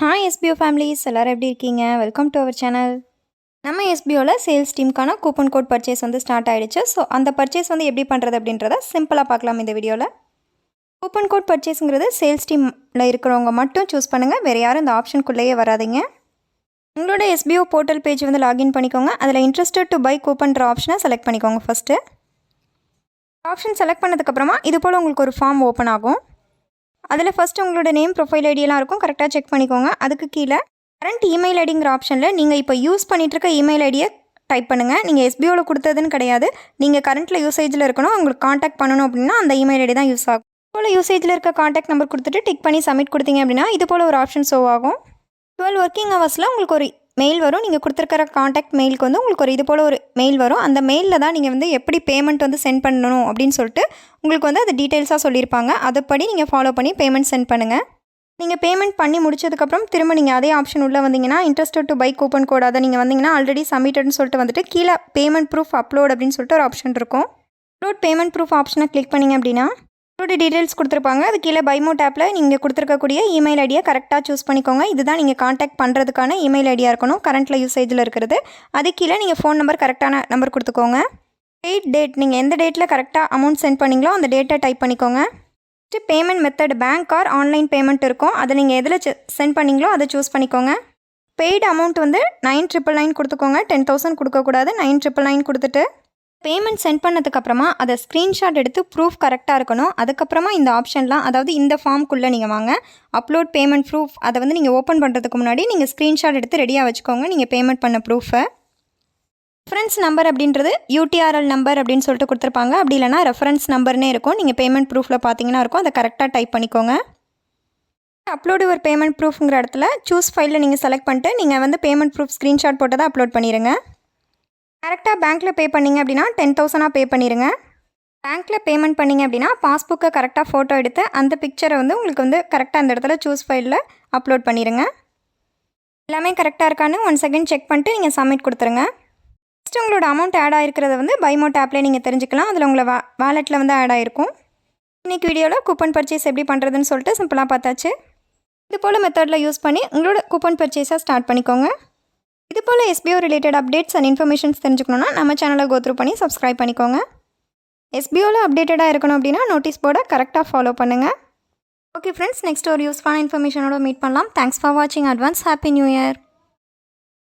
Hi SPO families எல்லோரும் எப்படி இருக்கீங்க? வெல்கம் டு அவர் சேனல் நம்ம எஸ்பிஓவில் சேல்ஸ் டீமுக்கான கூப்பன் கோட் பர்ச்சேஸ் வந்து ஸ்டார்ட் ஆகிடுச்சு ஸோ அந்த பர்ச்சேஸ் வந்து எப்படி பண்ணுறது அப்படின்றத சிம்பிளாக பார்க்கலாம் இந்த வீடியோவில் கூப்பன் கோட் பர்ச்சேஸுங்கிறது சேல்ஸ் டீமில் இருக்கிறவங்க மட்டும் சூஸ் பண்ணுங்கள் வேறு யாரும் இந்த ஆப்ஷனுக்குள்ளேயே வராதிங்க. உங்களோட எஸ்பிஓ போர்ட்டல் பேஜ் வந்து லாகின் பண்ணிக்கோங்க. அதில் இன்ட்ரெஸ்டட் டு பை கூப்பன்ற ஆப்ஷனை செலக்ட் பண்ணிக்கோங்க ஃபஸ்ட்டு ஆப்ஷன் செலக்ட் பண்ணதுக்கப்புறமா இது போல் உங்களுக்கு ஒரு ஃபார்ம் ஓப்பன் ஆகும். அதில் ஃபஸ்ட்டு உங்களோட நேம் ப்ரொஃபைல் ஐடியெல்லாம் இருக்கும். கரெக்டாக செக் பண்ணிக்கோங்க. அதுக்கு கீழே கரண்ட் இமெயில் ஐடிங்கிற ஆப்ஷனில் நீங்கள் இப்போ யூஸ் பண்ணிகிட்ருக்க இமெயில் ஐடியை டைப் பண்ணுங்கள் நீங்கள் எஸ்பிஓவில் கொடுத்ததுன்னு கிடையாது. நீங்கள் கரண்ட்டில் யூசேஜில் இருக்கணும். உங்களுக்கு காண்டாக்ட் பண்ணணும் அப்படின்னா அந்த இமெயில் ஐடி தான் யூஸ் ஆகும். போல் யூசேஜில் இருக்க காண்டாக்ட் நம்பர் கொடுத்துட்டு டிக் பண்ணி சப்மிட் கொடுத்தீங்க அப்படின்னா இது போல் ஒரு ஆப்ஷன் ஷோ ஆகும். டுவெல் ஒர்க்கிங் ஹவர்ஸில் உங்களுக்கு ஒரு மெயில் வரும். நீங்கள் கொடுத்துருக்கிற காண்டாக்ட் மெயிலுக்கு வந்து உங்களுக்கு ஒரு இது போல் ஒரு மெயில் வரும். அந்த மெயிலில் தான் நீங்கள் வந்து எப்படி பேமெண்ட் வந்து சென்ட் பண்ணணும் அப்படின்னு சொல்லிட்டு உங்களுக்கு வந்து அது டீட்டெயில்ஸாக சொல்லியிருப்பாங்க. அதுபடி நீங்கள் ஃபாலோ பண்ணி பேமெண்ட் சென்ட் பண்ணுங்கள் நீங்கள் பேமெண்ட் பண்ணி முடிச்சதுக்கப்புறம் திரும்ப நீங்கள் அதே ஆப்ஷன் உள்ளே வந்தீங்கன்னா interested to buy coupon code அதை நீங்கள் வந்தீங்கன்னா ஆல்ரெடி சப்மிட்டட்னு சொல்லிட்டு வந்துட்டு கீழே பேமெண்ட் ப்ரூஃப் அப்லோட் அப்படின்னு சொல்லிட்டு ஒரு ஆப்ஷன் இருக்கும். அப்லோட் பேமெண்ட் ப்ரூஃப் ஆப்ஷனை கிளிக் பண்ணிங்க அப்படின்னா உங்களோட டீட்டெயில்ஸ் கொடுத்துருப்பாங்க. அது கீழே பைமோ டேப்பில் நீங்கள் கொடுத்துருக்கக்கூடிய இமெயில் ஐடியை கரெக்டாக சூஸ் பண்ணிக்கோங்க. இதுதான் நீங்கள் காண்டாக்ட் பண்ணுறதுக்கான இமெயில் ஐடியா இருக்கணும். கரண்ட்டில் யூசேஜில் இருக்கிறது. அது கீழே நீங்கள் ஃபோன் நம்பர் கரெக்டான நம்பர் கொடுத்துக்கோங்க. டேட் டேட் நீங்கள் எந்த டேட்டில் கரெக்டாக அமௌண்ட் சென்ட் பண்ணீங்களோ அந்த டேட்டை டைப் பண்ணிக்கோங்க. Next payment method bank or online payment இருக்கும். அதை நீங்கள் எதில் சென்ட் பண்ணீங்களோ அதை சூஸ் பண்ணிக்கோங்க. பெய்டு அமௌண்ட் வந்து நைன் ட்ரிபிள் நைன் கொடுத்துக்கோங்க. டென் தௌசண்ட் கொடுக்கக்கூடாது. நைன் ட்ரிபிள் நைன் கொடுத்துட்டு பேமெண்ட் சென்ட் பண்ணதுக்கப்புறமா அதை ஸ்க்ரீன்ஷாட் எடுத்து ப்ரூஃப் கரெக்டாக இருக்கணும். அதுக்கப்புறமா இந்த ஆப்ஷன்லாம் அதாவது இந்த ஃபார்ம்குள்ளே நீங்கள் வாங்க. அப்லோட் பேமெண்ட் ப்ரூஃப் அதை வந்து நீங்கள் ஓப்பன் பண்ணுறதுக்கு முன்னாடி நீங்கள் ஸ்க்ரீன்ஷாட் எடுத்து ரெடியாக வச்சுக்கோங்க. நீங்கள் பேமெண்ட் பண்ண ப்ரூஃபை ரெஃபரன்ஸ் நம்பர் அப்படின்றது யூடிஆர்எல் நம்பர் அப்படின்னு சொல்லிட்டு கொடுத்துருப்பாங்க. அப்படி இல்லைனா ரெஃபரன்ஸ் நம்பர்னே இருக்கும். நீங்கள் பேமெண்ட் ப்ரூஃபில் பார்த்தீங்கன்னா இருக்கும். அதை கரெக்டாக டைப் பண்ணிக்கோங்க. அப்லோடு ஒரு பேமெண்ட் ப்ரூஃப்ங்கிற இடத்துல சூஸ் ஃபைலில் நீங்கள் செலக்ட் பண்ணிட்டு நீங்கள் வந்து பேமெண்ட் ப்ரூஃப் ஸ்க்ரீன்ஷாட் போட்டு தான் அப்லோட் பண்ணிடுங்க கரெக்டாக பேங்க்கில் பே பண்ணிங்க அப்படின்னா டென் தௌசண்டாக பே பண்ணிடுங்க பேங்க்கில் பேமெண்ட் பண்ணிங்க அப்படின்னா பாஸ்புக்கை கரெக்டாக ஃபோட்டோ எடுத்து அந்த பிக்சரை வந்து உங்களுக்கு வந்து கரெக்டாக அந்த இடத்துல சூஸ் ஃபைலில் அப்லோட் பண்ணிடுங்க எல்லாமே கரெக்டாக இருக்கான்னு ஒன் செகண்ட் செக் பண்ணிட்டு நீங்கள் சப்மிட் கொடுத்துருங்க. நெக்ஸ்ட் உங்களோட அமௌண்ட் ஆட் ஆகிருக்கிறத வந்து பைமோட் ஆப்லேயே நீங்கள் தெரிஞ்சுக்கலாம். அதில் உங்களை வா வாலெட்டில் வந்து ஆட் ஆகிருக்கும் இன்றைக்கி வீடியோவில் கூப்பன் பர்ச்சேஸ் எப்படி பண்ணுறதுன்னு சொல்லிட்டு சிம்பிளாக பார்த்தாச்சு. இது போல் மெத்தடில் யூஸ் பண்ணி உங்களோட கூப்பன் பர்ச்சேஸாக ஸ்டார்ட் பண்ணிக்கோங்க. இது போல் SPO related updates and informations தெரிஞ்சுக்கணுன்னா நம்ம சேனலை கோத்ரூ பண்ணி சப்ஸ்கிரைப் பண்ணிக்கோங்க. எஸ்பிஓவில் அப்டேட்டடாக இருக்கணும் அப்படின்னா நோட்டீஸ் போர்டை கரெக்டாக ஃபாலோ பண்ணுங்கள் ஓகே ஃப்ரெண்ட்ஸ் நெக்ஸ்ட் ஒரு யூஸ்ஃபுல்லான இன்ஃபர்மேஷனோட மீட் பண்ணலாம். தேங்க்ஸ் ஃபார் வாட்சிங் அட்வான்ஸ் ஹாப்பி நியூ இயர்